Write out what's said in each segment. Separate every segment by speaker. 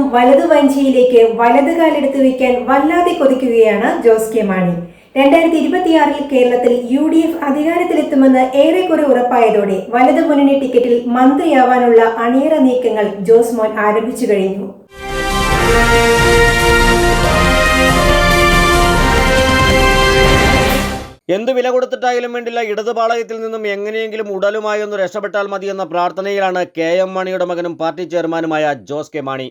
Speaker 1: നിന്നും വലതു വഞ്ചിയിലേക്ക് വലത് കാലെടുത്ത് വയ്ക്കാൻ വല്ലാതെ കൊതിക്കുകയാണ് ജോസ് കെ മാണി. രണ്ടായിരത്തി ഇരുപത്തിയാറിൽ കേരളത്തിൽ യു ഡി എഫ് അധികാരത്തിലെത്തുമെന്ന് ഏറെക്കുറെ ഉറപ്പായതോടെ വലതു മുന്നണി ടിക്കറ്റിൽ മന്ത്രിയാവാനുള്ള അണിയറ നീക്കങ്ങൾ ജോസ് മോൻ ആരംഭിച്ചു കഴിഞ്ഞു.
Speaker 2: എന്ത് വില കൊടുത്തിട്ടായാലും വേണ്ടില്ല ഇടതുപാളയത്തിൽ നിന്നും എങ്ങനെയെങ്കിലും ഉടലുമായി ഒന്ന് രക്ഷപ്പെട്ടാൽ മതിയെന്ന പ്രാർത്ഥനയിലാണ് കെ എം മാണിയുടെ മകനും പാർട്ടി ചെയർമാനുമായ ജോസ് കെ മാണി.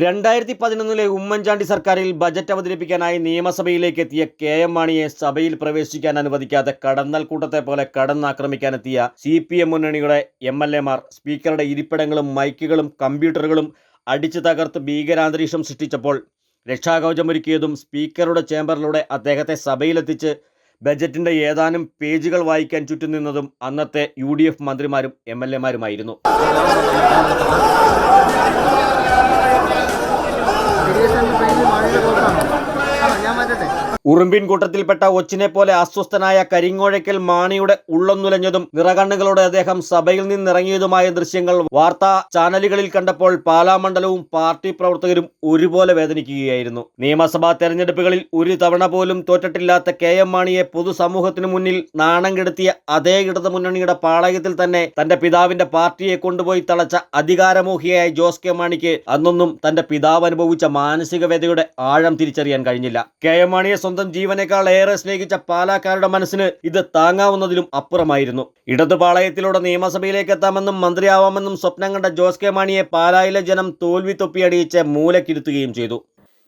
Speaker 2: രണ്ടായിരത്തി പതിനൊന്നിലെ ഉമ്മൻചാണ്ടി സർക്കാരിൽ ബജറ്റ് അവതരിപ്പിക്കാനായി നിയമസഭയിലേക്ക് എത്തിയ കെ എം മാണിയെ സഭയിൽ പ്രവേശിക്കാൻ അനുവദിക്കാതെ കടന്നൽ കൂട്ടത്തെ പോലെ കടന്നാക്രമിക്കാനെത്തിയ സി പി എം മുന്നണിയുടെ എം എൽ എമാർ സ്പീക്കറുടെ ഇരിപ്പിടങ്ങളും മൈക്കുകളും കമ്പ്യൂട്ടറുകളും അടിച്ചു തകർത്ത് ഭീകരാന്തരീക്ഷം സൃഷ്ടിച്ചപ്പോൾ രക്ഷാകവചമൊരുക്കിയതും സ്പീക്കറുടെ ചേംബറിലൂടെ അദ്ദേഹത്തെ സഭയിലെത്തിച്ച് ബജറ്റിന്റെ ഏതാനും പേജുകൾ വായിക്കാൻ ചുറ്റുനിന്നതും അന്നത്തെ യു മന്ത്രിമാരും എം എൽ എമാരുമായിരുന്നു
Speaker 3: മഴയുടെ ഞാൻ മാറ്റട്ടെ?
Speaker 2: ഉറുമ്പിൻ കൂട്ടത്തിൽപ്പെട്ട ഒച്ചിനെ പോലെ അസ്വസ്ഥനായ കരിങ്ങോഴയ്ക്കൽ മാണിയുടെ ഉള്ളൊന്നുലഞ്ഞതും നുലഞ്ഞതും നിറകണ്ണുകളോടെ അദ്ദേഹം സഭയിൽ നിന്നിറങ്ങിയതുമായ ദൃശ്യങ്ങൾ വാർത്താ ചാനലുകളിൽ കണ്ടപ്പോൾ പാലാമണ്ഡലവും പാർട്ടി പ്രവർത്തകരും ഒരുപോലെ വേദനിക്കുകയായിരുന്നു. നിയമസഭാ തെരഞ്ഞെടുപ്പുകളിൽ ഒരു തവണ പോലും തോറ്റിട്ടില്ലാത്ത കെ എം മാണിയെ പൊതുസമൂഹത്തിനു മുന്നിൽ നാണം കെടുത്തിയ അതേ ഇടത് മുന്നണിയുടെ പാളയത്തിൽ തന്നെ തന്റെ പിതാവിന്റെ പാർട്ടിയെ കൊണ്ടുപോയി തളച്ച അധികാരമോഹിയായ ജോസ് കെ മാണിക്ക് അന്നൊന്നും തന്റെ പിതാവ് അനുഭവിച്ച മാനസിക വ്യതയുടെ ആഴം തിരിച്ചറിയാൻ കഴിഞ്ഞില്ല. കെ എം മാണിയെ സ്വന്തം ജീവനേക്കാൾ ഏറെ സ്നേഹിച്ച പാലാക്കാരുടെ മനസ്സിന് ഇത് താങ്ങാവുന്നതിലും അപ്പുറമായിരുന്നു. ഇടതുപാളയത്തിലൂടെ നിയമസഭയിലേക്ക് എത്താമെന്നും മന്ത്രിയാവാമെന്നും സ്വപ്നം കണ്ട ജോസ് കെ മാണിയെ പാലായിലെ ജനം തോൽവി തൊപ്പിയടിയിച്ച് മൂലക്കിരുത്തുകയും ചെയ്തു.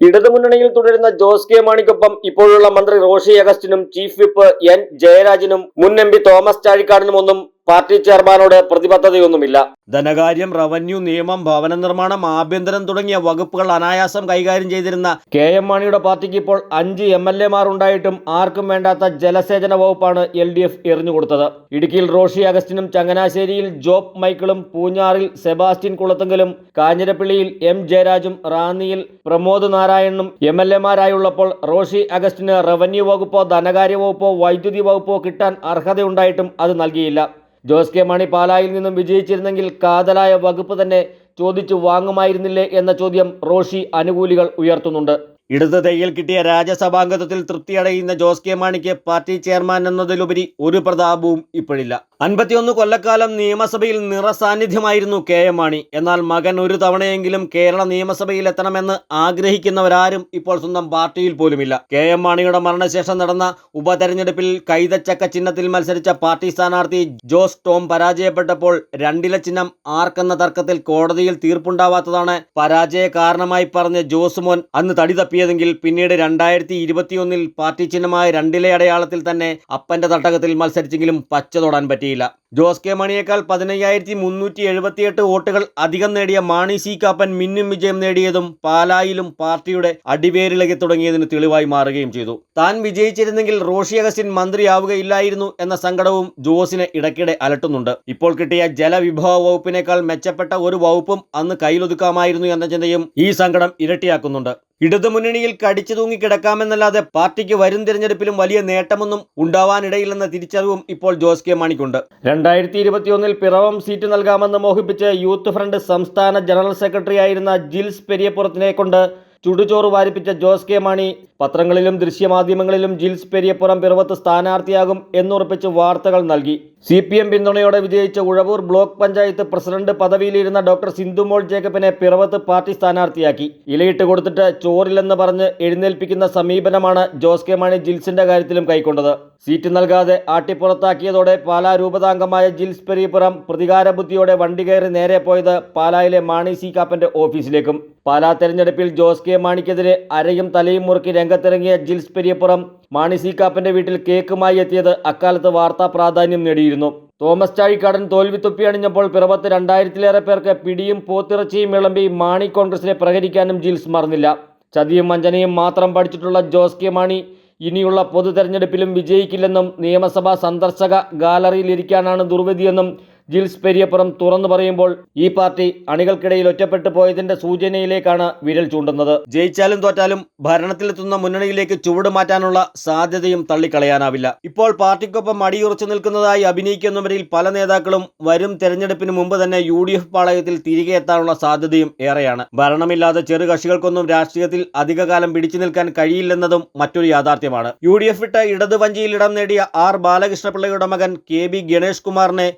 Speaker 2: ഇടതുമുന്നണിയിൽ തുടരുന്ന ജോസ് കെ മാണിക്കൊപ്പം ഇപ്പോഴുള്ള മന്ത്രി റോഷി അഗസ്റ്റിനും ചീഫ് വിപ്പ് എൻ ജയരാജനും മുൻ എം പി തോമസ് ചാഴിക്കാടിനുമൊന്നും പാർട്ടി ചെയർമാനോട് പ്രതിബദ്ധതയൊന്നുമില്ല. ധനകാര്യം റവന്യൂ നിയമം ഭവന നിർമ്മാണം ആഭ്യന്തരം തുടങ്ങിയ വകുപ്പുകൾ അനായാസം കൈകാര്യം ചെയ്തിരുന്ന കെ എം മാണിയുടെ പാർട്ടിക്ക് ഇപ്പോൾ അഞ്ച് എം എൽ എമാർ ഉണ്ടായിട്ടും ആർക്കും വേണ്ടാത്ത ജലസേചന വകുപ്പാണ് എൽ ഡി എഫ് എറിഞ്ഞുകൊടുത്തത് ഇടുക്കിയിൽ റോഷി അഗസ്റ്റിനും ചങ്ങനാശ്ശേരിയിൽ ജോബ് മൈക്കിളും പൂഞ്ഞാറിൽ സെബാസ്റ്റ്യൻ കുളത്തെങ്കിലും കാഞ്ഞിരപ്പള്ളിയിൽ എം ജയരാജും റാന്നിയിൽ പ്രമോദ് നാരായണനും എം എൽ എമാരായുള്ളപ്പോൾ റോഷി അഗസ്റ്റിന് റവന്യൂ വകുപ്പോ ധനകാര്യ വകുപ്പോ വൈദ്യുതി വകുപ്പോ കിട്ടാൻ അർഹതയുണ്ടായിട്ടും അത് നൽകിയില്ല. ജോസ് കെ മാണി പാലായിൽ നിന്നും വിജയിച്ചിരുന്നെങ്കിൽ കാതലായ വകുപ്പ് തന്നെ ചോദിച്ചു വാങ്ങുമായിരുന്നില്ലേ എന്ന ചോദ്യം റോഷി അനുകൂലികൾ ഉയർത്തുന്നുണ്ട്. ഇടത് തയ്യൽ കിട്ടിയ രാജ്യസഭാംഗത്വത്തിൽ തൃപ്തിയടയുന്ന ജോസ് കെ മാണിക്ക് പാർട്ടി ചെയർമാൻ എന്നതിലുപരി ഒരു പ്രതാപവും ഇപ്പോഴില്ല. അൻപത്തിയൊന്ന് കൊല്ലക്കാലം നിയമസഭയിൽ നിറസാന്നിധ്യമായിരുന്നു കെ എം മാണി. എന്നാൽ മകൻ ഒരു തവണയെങ്കിലും കേരള നിയമസഭയിൽ എത്തണമെന്ന് ആഗ്രഹിക്കുന്നവരാരും ഇപ്പോൾ സ്വന്തം പാർട്ടിയിൽ പോലുമില്ല. കെ എം മാണിയുടെ മരണശേഷം നടന്ന ഉപതെരഞ്ഞെടുപ്പിൽ കൈതച്ചക്ക ചിഹ്നത്തിൽ മത്സരിച്ച പാർട്ടി സ്ഥാനാർത്ഥി ജോസ് ടോം പരാജയപ്പെട്ടപ്പോൾ രണ്ടില ചിഹ്നം ആർക്കെന്ന തർക്കത്തിൽ കോടതിയിൽ തീർപ്പുണ്ടാവാത്തതാണ് പരാജയ കാരണമായി പറഞ്ഞ ജോസ് മോൻ അന്ന് തടി തപ്പിയതെങ്കിൽ പിന്നീട് രണ്ടായിരത്തി ഇരുപത്തിയൊന്നിൽ പാർട്ടി ചിഹ്നമായ രണ്ടിലെ അടയാളത്തിൽ തന്നെ അപ്പന്റെ തട്ടകത്തിൽ മത്സരിച്ചെങ്കിലും പച്ച തൊടാൻ പറ്റിയില്ല ജോസ് കെ മണിയേക്കാൾ പതിനയ്യായിരത്തി മുന്നൂറ്റി എഴുപത്തിയെട്ട് വോട്ടുകൾ അധികം നേടിയ മാണി സി കാപ്പൻ മിന്നും വിജയം നേടിയതും പാലായിലും പാർട്ടിയുടെ അടിവേരിളകി തുടങ്ങിയതിന് തെളിവായി മാറുകയും ചെയ്തു. താൻ വിജയിച്ചിരുന്നെങ്കിൽ റോഷി അഗസ്റ്റിൻ മന്ത്രിയാവുകയില്ലായിരുന്നു എന്ന സങ്കടവും ജോസിനെ ഇടയ്ക്കിടെ അലട്ടുന്നുണ്ട്. ഇപ്പോൾ കിട്ടിയ ജലവിഭവ വകുപ്പിനേക്കാൾ മെച്ചപ്പെട്ട ഒരു വകുപ്പും അന്ന് കയ്യിലൊതുക്കാമായിരുന്നു എന്ന ചിന്തയും ഈ സങ്കടം ഇരട്ടിയാക്കുന്നുണ്ട്. ഇടതുമുന്നണിയിൽ കടിച്ചു തൂങ്ങി കിടക്കാമെന്നല്ലാതെ പാർട്ടിക്ക് വരും തിരഞ്ഞെടുപ്പിലും വലിയ നേട്ടമൊന്നും ഉണ്ടാവാനിടയില്ലെന്ന തിരിച്ചറിവും ഇപ്പോൾ ജോസ് കെ മാണിക്കുണ്ട്. രണ്ടായിരത്തി ഇരുപത്തിയൊന്നിൽ പിറവം സീറ്റ് നൽകാമെന്ന് മോഹിപ്പിച്ച് യൂത്ത് ഫ്രണ്ട് സംസ്ഥാന ജനറൽ സെക്രട്ടറി ആയിരുന്ന ജിൽസ് പെരിയപ്പുറത്തിനെ കൊണ്ട് ചുടുചോറ് വാരിപ്പിച്ച ജോസ് കെ മാണി പത്രങ്ങളിലും ദൃശ്യമാധ്യമങ്ങളിലും ജിൽസ് പെരിയപ്പുറം പിറവത്ത് സ്ഥാനാർത്ഥിയാകും എന്നുറപ്പിച്ച് വാർത്തകൾ നൽകി. സി പി എം പിന്തുണയോടെ വിജയിച്ച ഉഴവൂർ ബ്ലോക്ക് പഞ്ചായത്ത് പ്രസിഡന്റ് പദവിയിലിരുന്ന ഡോക്ടർ സിന്ധുമോൾ ജേക്കബിനെ പിറവത്ത് പാർട്ടി സ്ഥാനാർത്ഥിയാക്കി. ഇലയിട്ട് കൊടുത്തിട്ട് ചോറില്ലെന്ന് പറഞ്ഞ് എഴുന്നേൽപ്പിക്കുന്ന സമീപനമാണ് ജോസ് കെ മാണി ജിൽസിന്റെ കാര്യത്തിലും കൈക്കൊണ്ടത്. സീറ്റ് നൽകാതെ ആട്ടിപ്പുറത്താക്കിയതോടെ പാലാ രൂപതാംഗമായ ജിൽസ് പെരീപുറം പ്രതികാര ബുദ്ധിയോടെ വണ്ടി കയറി നേരെ പോയത് പാലായിലെ മാണി സി കാപ്പന്റെ ഓഫീസിലേക്കും. പാലാ തെരഞ്ഞെടുപ്പിൽ ജോസ് കെ മാണിക്കെതിരെ അരയും തലയും മുറുക്കി രംഗത്തിറങ്ങിയ ജിൽസ് പെരിയപ്പുറം മാണി സി കാപ്പന്റെ വീട്ടിൽ കേക്കുമായി എത്തിയത് അക്കാലത്ത് വാർത്താ പ്രാധാന്യം നേടിയിരുന്നു. തോമസ് ചാഴിക്കാടൻ തോൽവി തൊപ്പി അണിഞ്ഞപ്പോൾ പിറവത്ത് രണ്ടായിരത്തിലേറെ പേർക്ക് പിടിയും പോത്തിറച്ചിയും വിളമ്പി മാണി കോൺഗ്രസിനെ പ്രഹരിക്കാനും ജിൽസ് മറന്നില്ല. ചതിയും വഞ്ചനയും മാത്രം പഠിച്ചിട്ടുള്ള ജോസ് കെ മാണി ഇനിയുള്ള പൊതു തെരഞ്ഞെടുപ്പിലും വിജയിക്കില്ലെന്നും നിയമസഭാ സന്ദർശക ഗാലറിയിൽ ഇരിക്കാനാണ് ദുർവിധിയെന്നും ജിൽസ് പെരിയപ്പുറം തുറന്നു പറയുമ്പോൾ ഈ പാർട്ടി അണികൾക്കിടയിൽ ഒറ്റപ്പെട്ടു പോയതിന്റെ സൂചനയിലേക്കാണ് വിരൽ ചൂണ്ടുന്നത്. ജയിച്ചാലും തോറ്റാലും ഭരണത്തിലെത്തുന്ന മുന്നണിയിലേക്ക് ചുവട് മാറ്റാനുള്ള സാധ്യതയും തള്ളിക്കളയാനാവില്ല. ഇപ്പോൾ പാർട്ടിക്കൊപ്പം അടിയുറച്ചു നിൽക്കുന്നതായി അഭിനയിക്കുന്നവരിൽ പല നേതാക്കളും വരും തെരഞ്ഞെടുപ്പിന് മുമ്പ് തന്നെ യു ഡി എഫ് പാളയത്തിൽ തിരികെ എത്താനുള്ള സാധ്യതയും ഏറെയാണ്. ഭരണമില്ലാതെ ചെറു കക്ഷികൾക്കൊന്നും രാഷ്ട്രീയത്തിൽ അധികകാലം പിടിച്ചു നിൽക്കാൻ കഴിയില്ലെന്നതും മറ്റൊരു യാഥാർത്ഥ്യമാണ്. യു ഡി എഫ് വിട്ട് ഇടതുവഞ്ചിയിൽ ഇടം നേടിയ ആർ ബാലകൃഷ്ണപിള്ളയുടെ മകൻ കെ ബി ഗണേഷ് കുമാറിനെ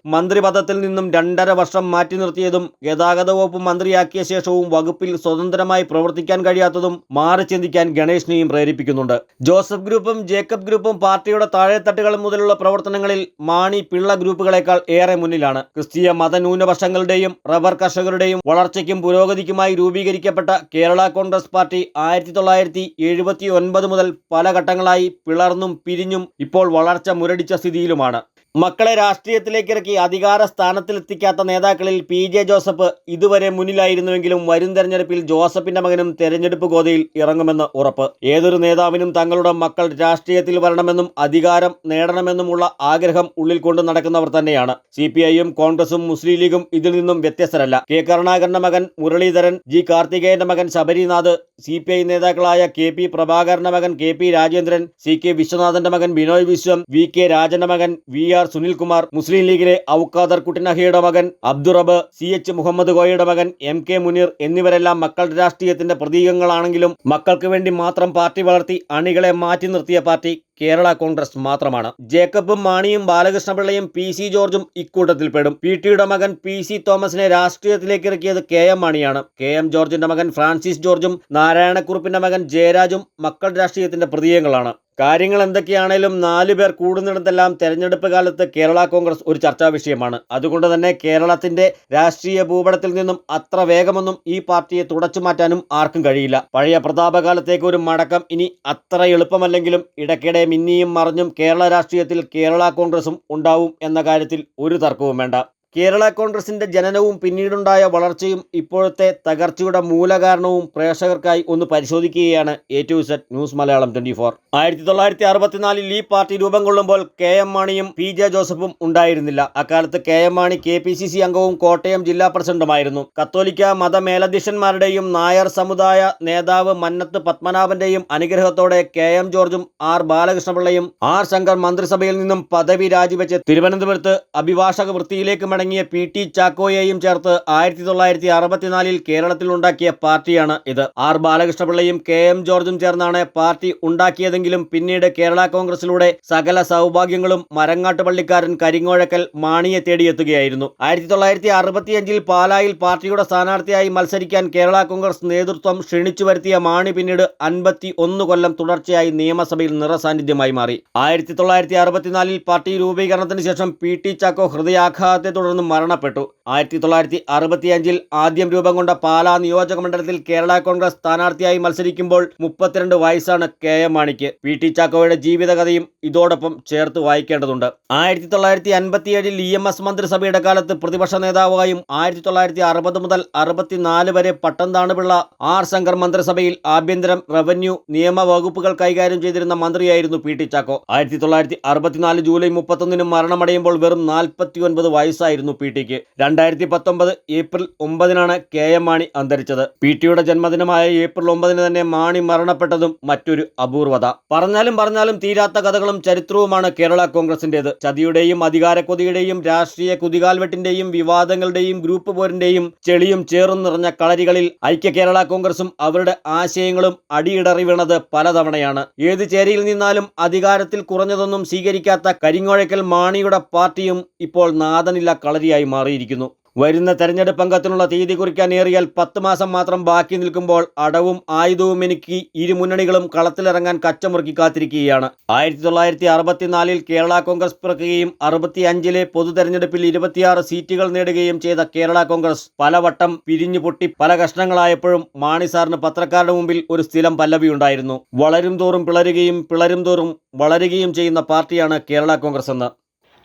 Speaker 2: മന്ത്രിപദത്തിൽ നിന്നും രണ്ടര വർഷം മാറ്റി നിർത്തിയതും ഗതാഗത വകുപ്പ് മന്ത്രിയാക്കിയ ശേഷവും വകുപ്പിൽ സ്വതന്ത്രമായി പ്രവർത്തിക്കാൻ കഴിയാത്തതും മാറി ചിന്തിക്കാൻ ഗണേഷിനെയും പ്രേരിപ്പിക്കുന്നുണ്ട്. ജോസഫ് ഗ്രൂപ്പും ജേക്കബ് ഗ്രൂപ്പും പാർട്ടിയുടെ താഴെത്തട്ടുകൾ മുതലുള്ള പ്രവർത്തനങ്ങളിൽ മാണി പിള്ള ഗ്രൂപ്പുകളെക്കാൾ ഏറെ മുന്നിലാണ്. ക്രിസ്തീയ മതന്യൂനപക്ഷങ്ങളുടെയും റബ്ബർ കർഷകരുടെയും വളർച്ചയ്ക്കും പുരോഗതിക്കുമായി രൂപീകരിക്കപ്പെട്ട കേരള കോൺഗ്രസ് പാർട്ടി ആയിരത്തി തൊള്ളായിരത്തി എഴുപത്തി ഒൻപത് മുതൽ പല ഘട്ടങ്ങളായി പിളർന്നും പിരിഞ്ഞും ഇപ്പോൾ വളർച്ച മുരടിച്ച സ്ഥിതിയിലുമാണ്. മക്കളെ രാഷ്ട്രീയത്തിലേക്ക് ഇറക്കി അധികാര സ്ഥാനത്തിലെത്തിക്കാത്ത നേതാക്കളിൽ പി ജെ ജോസഫ് ഇതുവരെ മുന്നിലായിരുന്നുവെങ്കിലും വരും തെരഞ്ഞെടുപ്പിൽ ജോസഫിന്റെ മകനും തെരഞ്ഞെടുപ്പ് ഗോതയിൽ ഇറങ്ങുമെന്ന് ഉറപ്പ്. ഏതൊരു നേതാവിനും തങ്ങളുടെ മക്കൾ രാഷ്ട്രീയത്തിൽ വരണമെന്നും അധികാരം നേടണമെന്നുമുള്ള ആഗ്രഹം ഉള്ളിൽ കൊണ്ട് നടക്കുന്നവർ തന്നെയാണ്. സി പി ഐയും കോൺഗ്രസും മുസ്ലിം ലീഗും ഇതിൽ നിന്നും വ്യത്യസ്തരല്ല. കെ കരുണാകരന്റെ മകൻ മുരളീധരൻ ജി കാർത്തികേയന്റെ മകൻ ശബരിനാഥ് സി പി ഐ നേതാക്കളായ കെ പി പ്രഭാകരന്റെ മകൻ K P Rajendran C K വിശ്വനാഥന്റെ മകൻ ബിനോയ് വിശ്വം വി കെ രാജന്റെ മകൻ വി ആർ സുനിൽകുമാർ മുസ്ലിം ലീഗിലെ ഔക്കാദർ കുട്ടിനഹിയുടെ മകൻ അബ്ദുറബ് സി എച്ച് മുഹമ്മദ് കോയയുടെ മകൻ എം കെ മുനീർ എന്നിവരെല്ലാം മക്കളുടെ രാഷ്ട്രീയത്തിന്റെ പ്രതീകങ്ങളാണെങ്കിലും മക്കൾക്ക് വേണ്ടി മാത്രം പാർട്ടി വളർത്തി അണികളെ മാറ്റി നിർത്തിയ പാർട്ടി. കേരള കോൺഗ്രസ് മാത്രമാണ്. ജേക്കബും മാണിയും ബാലകൃഷ്ണപിള്ളയും പി സി ജോർജും ഇക്കൂട്ടത്തിൽപ്പെടും പി ടിയുടെ മകൻ പി സി തോമസിനെ രാഷ്ട്രീയത്തിലേക്ക് ഇറക്കിയത് കെ എം മാണിയാണ്. കെ എം ജോർജിന്റെ മകൻ ഫ്രാൻസിസ് ജോർജും നാരായണക്കുറുപ്പിന്റെ മകൻ ജയരാജും മക്കൾ രാഷ്ട്രീയത്തിന്റെ പ്രതീകങ്ങളാണ് കാര്യങ്ങൾ എന്തൊക്കെയാണേലും നാലു പേർ കൂടുന്നിടത്തെല്ലാം തെരഞ്ഞെടുപ്പ് കാലത്ത് കേരള കോൺഗ്രസ് ഒരു ചർച്ചാ വിഷയമാണ്. അതുകൊണ്ട് തന്നെ കേരളത്തിന്റെ രാഷ്ട്രീയ ഭൂപടത്തിൽ നിന്നും അത്ര വേഗമൊന്നും ഈ പാർട്ടിയെ തുടച്ചു മാറ്റാനും ആർക്കും കഴിയില്ല. പഴയ പ്രതാപകാലത്തേക്ക് ഒരു മടക്കം ഇനി അത്ര എളുപ്പമല്ലെങ്കിലും ഇടയ്ക്കിടെ മിന്നിയും മറിഞ്ഞും കേരള രാഷ്ട്രീയത്തിൽ കേരള കോൺഗ്രസും ഉണ്ടാവും എന്ന കാര്യത്തിൽ ഒരു തർക്കവും വേണ്ട. കേരള കോൺഗ്രസിന്റെ ജനനവും പിന്നീടുണ്ടായ വളർച്ചയും ഇപ്പോഴത്തെ തകർച്ചയുടെ മൂലകാരണവും പ്രേക്ഷകർക്കായി ഒന്ന് പരിശോധിക്കുകയാണ് A to set news Malayalam twenty four. ആയിരത്തി തൊള്ളായിരത്തി അറുപത്തിനാലിൽ ഈ പാർട്ടി രൂപം കൊള്ളുമ്പോൾ കെ എം മാണിയും പി ജെ ജോസഫും ഉണ്ടായിരുന്നില്ല. അക്കാലത്ത് K M Mani K P C C അംഗവും കോട്ടയം ജില്ലാ പ്രസിഡന്റുമായിരുന്നു. കത്തോലിക്ക മതമേലധ്യക്ഷന്മാരുടെയും നായർ സമുദായ നേതാവ് മന്നത്ത് പത്മനാഭന്റെയും അനുഗ്രഹത്തോടെ കെ എം ജോർജും ആർ ബാലകൃഷ്ണപിള്ളയും ആർ ശങ്കർ മന്ത്രിസഭയിൽ നിന്നും പദവി രാജിവെച്ച് തിരുവനന്തപുരത്ത് അഭിഭാഷക വൃത്തിയിലേക്ക് മടങ്ങിയ പി ടി ചാക്കോയെയും ചേർത്ത് ആയിരത്തി തൊള്ളായിരത്തി അറുപത്തിനാലിൽ കേരളത്തിൽ ഉണ്ടാക്കിയ പാർട്ടിയാണ് ഇത്. ആർ ബാലകൃഷ്ണപിള്ളയും കെ എം ജോർജും ചേർന്നാണ് പാർട്ടി ഉണ്ടാക്കിയതെങ്കിലും പിന്നീട് കേരള കോൺഗ്രസിലൂടെ സകല സൗഭാഗ്യങ്ങളും മരങ്ങാട്ട് പള്ളിക്കാരൻ കരിങ്ങോഴക്കൽ മാണിയെ തേടിയെത്തുകയായിരുന്നു. ആയിരത്തി തൊള്ളായിരത്തി അറുപത്തിയഞ്ചിൽ പാലായിൽ പാർട്ടിയുടെ സ്ഥാനാർത്ഥിയായി മത്സരിക്കാൻ കേരള കോൺഗ്രസ് നേതൃത്വം ക്ഷണിച്ചു വരുത്തിയ മാണി പിന്നീട് അൻപത്തി ഒന്ന് കൊല്ലം തുടർച്ചയായി നിയമസഭയിൽ നിറസാന്നിധ്യമായി മാറി. ആയിരത്തി തൊള്ളായിരത്തി അറുപത്തിനാലിൽ പാർട്ടി രൂപീകരണത്തിന് ശേഷം പി ടി ചാക്കോ ഹൃദയാഘാതത്തെ തുടർന്ന് മരണപ്പെട്ടു. ആയിരത്തി തൊള്ളായിരത്തി അറുപത്തിയഞ്ചിൽ ആദ്യം രൂപം കൊണ്ട പാലാ നിയോജക മണ്ഡലത്തിൽ കേരള കോൺഗ്രസ് സ്ഥാനാർത്ഥിയായി മത്സരിക്കുമ്പോൾ മുപ്പത്തിരണ്ട് വയസ്സാണ് കെ എം മാണിക്ക്. പി ടി ചാക്കോയുടെ ജീവിതകഥയും ഇതോടൊപ്പം ചേർത്ത് വായിക്കേണ്ടതുണ്ട്. ആയിരത്തി തൊള്ളായിരത്തി അൻപത്തിയേഴിൽ ഇ എം എസ് മന്ത്രിസഭയുടെ കാലത്ത് പ്രതിപക്ഷ നേതാവായും ആയിരത്തി തൊള്ളായിരത്തി അറുപത് മുതൽ അറുപത്തിനാല് വരെ പട്ടംതാണുപിള്ള ആർ ശങ്കർ മന്ത്രിസഭയിൽ ആഭ്യന്തരം റവന്യൂ നിയമ വകുപ്പുകൾ കൈകാര്യം ചെയ്തിരുന്ന മന്ത്രിയായിരുന്നു പി ടി ചാക്കോ. ആയിരത്തി തൊള്ളായിരത്തി അറുപത്തിനാല് ജൂലൈ മുപ്പത്തൊന്നിന് മരണമടയുമ്പോൾ വെറും നാൽപ്പത്തി ഒൻപത് വയസ്സായിരുന്നു പി ടിക്ക് രണ്ടായിരത്തി പത്തൊമ്പത് ഏപ്രിൽ ഒമ്പതിനാണ് കെ എം മാണി അന്തരിച്ചത്. പി ടിയുടെ ജന്മദിനമായ ഏപ്രിൽ ഒമ്പതിന് തന്നെ മാണി മരണപ്പെട്ടതും മറ്റൊരു അപൂർവത. പറഞ്ഞാലും പറഞ്ഞാലും തീരാത്ത കഥകളും ചരിത്രവുമാണ് കേരള കോൺഗ്രസിന്റേത്. ചതിയുടെയും അധികാരക്കൊതിയുടെയും രാഷ്ട്രീയ കുതികാൽവെട്ടിന്റെയും വിവാദങ്ങളുടെയും ഗ്രൂപ്പ് പോരിന്റെയും ചെളിയും ചേറും നിറഞ്ഞ കളരികളിൽ ഐക്യ കേരള കോൺഗ്രസും അവരുടെ ആശയങ്ങളും അടിയിടറി വീണത് പലതവണയാണ്. ഏത് ചേരിയിൽ നിന്നാലും അധികാരത്തിൽ കുറഞ്ഞതൊന്നും സ്വീകരിക്കാത്ത കരിങ്ങോഴക്കൽ മാണിയുടെ പാർട്ടിയും ഇപ്പോൾ നാദനില്ല കളരിയായി മാറിയിരിക്കുന്നു. വരുന്ന തെരഞ്ഞെടുപ്പ് അംഗത്തിനുള്ള തീയതി കുറിക്കാൻ ഏറിയാൽ പത്ത് മാസം മാത്രം ബാക്കി നിൽക്കുമ്പോൾ അടവും ആയുധവും എനിക്ക് ഇരു മുന്നണികളും കളത്തിലിറങ്ങാൻ കച്ചമുറുക്കി കാത്തിരിക്കുകയാണ്. ആയിരത്തി തൊള്ളായിരത്തി അറുപത്തിനാലിൽ കേരള കോൺഗ്രസ് പിറക്കുകയും അറുപത്തി അഞ്ചിലെ പൊതു തെരഞ്ഞെടുപ്പിൽ ഇരുപത്തിയാറ് സീറ്റുകൾ നേടുകയും ചെയ്ത കേരള കോൺഗ്രസ് പലവട്ടം പിരിഞ്ഞു പൊട്ടി പല കഷ്ണങ്ങളായപ്പോഴും മാണി സാറിന് പത്രക്കാരുടെ മുമ്പിൽ ഒരു സ്ഥിരം പല്ലവി ഉണ്ടായിരുന്നു വളരും തോറും പിളരുകയും പിളരും തോറും വളരുകയും ചെയ്യുന്ന പാർട്ടിയാണ് കേരള കോൺഗ്രസ് എന്ന്.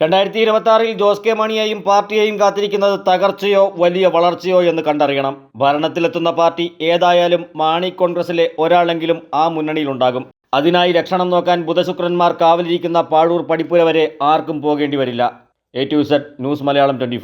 Speaker 2: രണ്ടായിരത്തി ഇരുപത്തി ജോസ് കെ മാണിയെയും പാർട്ടിയെയും കാത്തിരിക്കുന്നത് തകർച്ചയോ വലിയ വളർച്ചയോ എന്ന് കണ്ടറിയണം. ഭരണത്തിലെത്തുന്ന പാർട്ടി ഏതായാലും മാണി കോൺഗ്രസിലെ ഒരാളെങ്കിലും ആ മുന്നണിയിലുണ്ടാകും. അതിനായി രക്ഷണം നോക്കാൻ ബുധശുക്രന്മാർ കാവലിരിക്കുന്ന പാഴൂർ പടിപ്പുര വരെ ആർക്കും പോകേണ്ടി വരില്ല. A to Z news Malayalam twenty